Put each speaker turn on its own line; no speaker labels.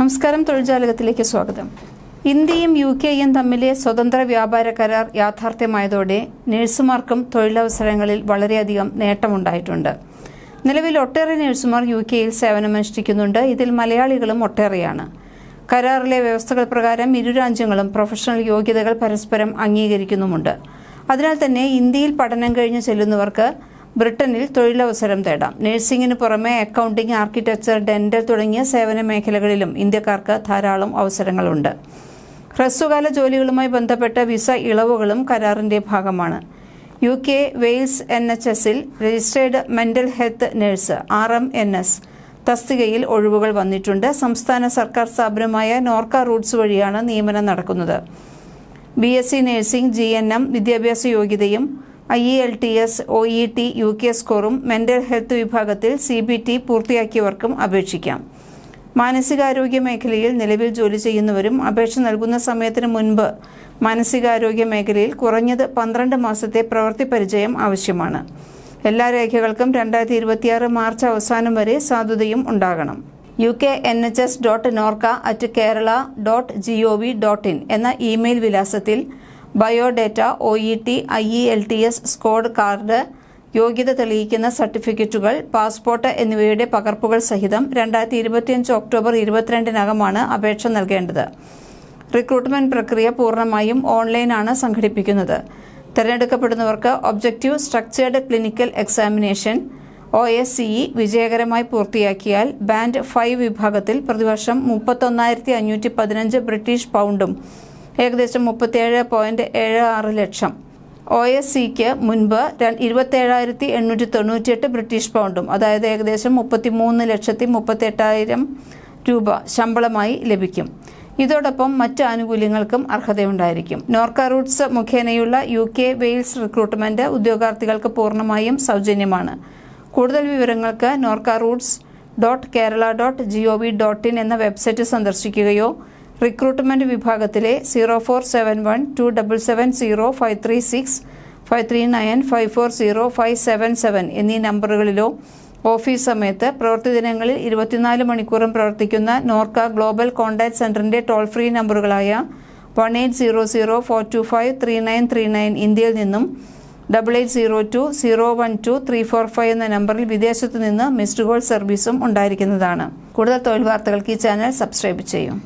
നമസ്കാരം തൊഴിൽജാലകത്തിലേക്ക് സ്വാഗതം. ഇന്ത്യയും യു കെയും തമ്മിലെ സ്വതന്ത്ര വ്യാപാര കരാർ യാഥാർത്ഥ്യമായതോടെ നഴ്സുമാർക്കും തൊഴിലവസരങ്ങളിൽ വളരെയധികം നേട്ടമുണ്ടായിട്ടുണ്ട്. നിലവിൽ ഒട്ടേറെ നഴ്സുമാർ യു കെയിൽ സേവനമനുഷ്ഠിക്കുന്നുണ്ട്. ഇതിൽ മലയാളികളും ഒട്ടേറെയാണ്. കരാറിലെ വ്യവസ്ഥകൾ പ്രകാരം ഇരു രാജ്യങ്ങളും പ്രൊഫഷണൽ യോഗ്യതകൾ പരസ്പരം അംഗീകരിക്കുന്നുമുണ്ട്. അതിനാൽ തന്നെ ഇന്ത്യയിൽ പഠനം കഴിഞ്ഞ് ചെല്ലുന്നവർക്ക് ബ്രിട്ടനിൽ തൊഴിലവസരം തേടാം. നഴ്സിംഗിന് പുറമെ അക്കൗണ്ടിംഗ് ആർക്കിടെക്ചർ ഡെന്റൽ തുടങ്ങിയ സേവന മേഖലകളിലും ഇന്ത്യക്കാർക്ക് ധാരാളം അവസരങ്ങളുണ്ട്. ഹ്രസ്വകാല ജോലികളുമായി ബന്ധപ്പെട്ട വിസ ഇളവുകളും കരാറിന്റെ ഭാഗമാണ്. U K Wales N H എസിൽ registered mental health nurse R M N S തസ്തികയിൽ ഒഴിവുകൾ വന്നിട്ടുണ്ട്. സംസ്ഥാന സർക്കാർ സ്ഥാപനമായ നോർക്ക റൂട്ട്സ് വഴിയാണ് നിയമനം നടക്കുന്നത്. B S C nursing G N M വിദ്യാഭ്യാസ യോഗ്യതയും I E L T S O E T U K സ്കോറും mental health വിഭാഗത്തിൽ സി ബി ടി പൂർത്തിയാക്കിയവർക്കും അപേക്ഷിക്കാം. മാനസികാരോഗ്യ മേഖലയിൽ നിലവിൽ ജോലി ചെയ്യുന്നവരും അപേക്ഷ നൽകുന്ന സമയത്തിന് മുൻപ് മാനസികാരോഗ്യ മേഖലയിൽ കുറഞ്ഞത് പന്ത്രണ്ട് മാസത്തെ പ്രവൃത്തി പരിചയം ആവശ്യമാണ്. എല്ലാ രേഖകൾക്കും രണ്ടായിരത്തി ഇരുപത്തിയാറ് മാർച്ച് അവസാനം വരെ സാധുതയും ഉണ്ടാകണം. U K N H S dot Norka at Kerala dot G O V dot in എന്ന ഇമെയിൽ വിലാസത്തിൽ biodata O E T I E L T S score card യോഗ്യത തെളിയിക്കുന്ന സർട്ടിഫിക്കറ്റുകൾ പാസ്പോർട്ട് എന്നിവയുടെ പകർപ്പുകൾ സഹിതം രണ്ടായിരത്തി ഇരുപത്തിയഞ്ച് ഒക്ടോബർ ഇരുപത്തിരണ്ടിനകമാണ് അപേക്ഷ നൽകേണ്ടത്. റിക്രൂട്ട്മെന്റ് പ്രക്രിയ പൂർണമായും ഓൺലൈനാണ് സംഘടിപ്പിക്കുന്നത്. തിരഞ്ഞെടുക്കപ്പെടുന്നവർക്ക് objective structured clinical examination O S C E വിജയകരമായി പൂർത്തിയാക്കിയാൽ ബാൻഡ് ഫൈവ് വിഭാഗത്തിൽ പ്രതിവർഷം മുപ്പത്തൊന്നായിരത്തി അഞ്ഞൂറ്റി പതിനഞ്ച് ബ്രിട്ടീഷ് പൗണ്ടും ഏകദേശം മുപ്പത്തിയേഴ് പോയിന്റ് ഏഴ് ആറ് ലക്ഷം. ഒ എസ് സിക്ക് മുൻപ് ഇരുപത്തേഴായിരത്തി എണ്ണൂറ്റി തൊണ്ണൂറ്റിയെട്ട് ബ്രിട്ടീഷ് പൗണ്ടും അതായത് ഏകദേശം മുപ്പത്തി മൂന്ന് ലക്ഷത്തി മുപ്പത്തെട്ടായിരം രൂപ ശമ്പളമായി ലഭിക്കും. ഇതോടൊപ്പം മറ്റ് ആനുകൂല്യങ്ങൾക്കും അർഹതയുണ്ടായിരിക്കും. നോർക്ക റൂട്ട്സ് മുഖേനയുള്ള യു കെ വെയിൽസ് റിക്രൂട്ട്മെന്റ് ഉദ്യോഗാർത്ഥികൾക്ക് പൂർണമായും സൗജന്യമാണ്. കൂടുതൽ വിവരങ്ങൾക്ക് Norka Roots dot Kerala dot G O V dot in എന്ന വെബ്സൈറ്റ് സന്ദർശിക്കുകയോ റിക്രൂട്ട്മെന്റ് വിഭാഗത്തിലെ zero four seven one two double seven zero five three six five three nine five four zero five seven seven എന്നീ നമ്പറുകളിലോ office സമയത്ത് പ്രവൃത്തി ദിനങ്ങളിൽ ഇരുപത്തിനാല് മണിക്കൂറും പ്രവർത്തിക്കുന്ന നോർക്ക ഗ്ലോബൽ കോൺടാക്ട് സെന്ററിന്റെ toll free നമ്പറുകളായ one eight zero zero four two five three nine three nine ഇന്ത്യയിൽ നിന്നും double eight zero two zero one two three four five എന്ന നമ്പറിൽ വിദേശത്തു നിന്ന് മിസ്ഡ് കോൾ സർവീസും ഉണ്ടായിരിക്കുന്നതാണ്. കൂടുതൽ തൊഴിൽ വാർത്തകൾക്ക് ഈ ചാനൽ സബ്സ്ക്രൈബ് ചെയ്യും.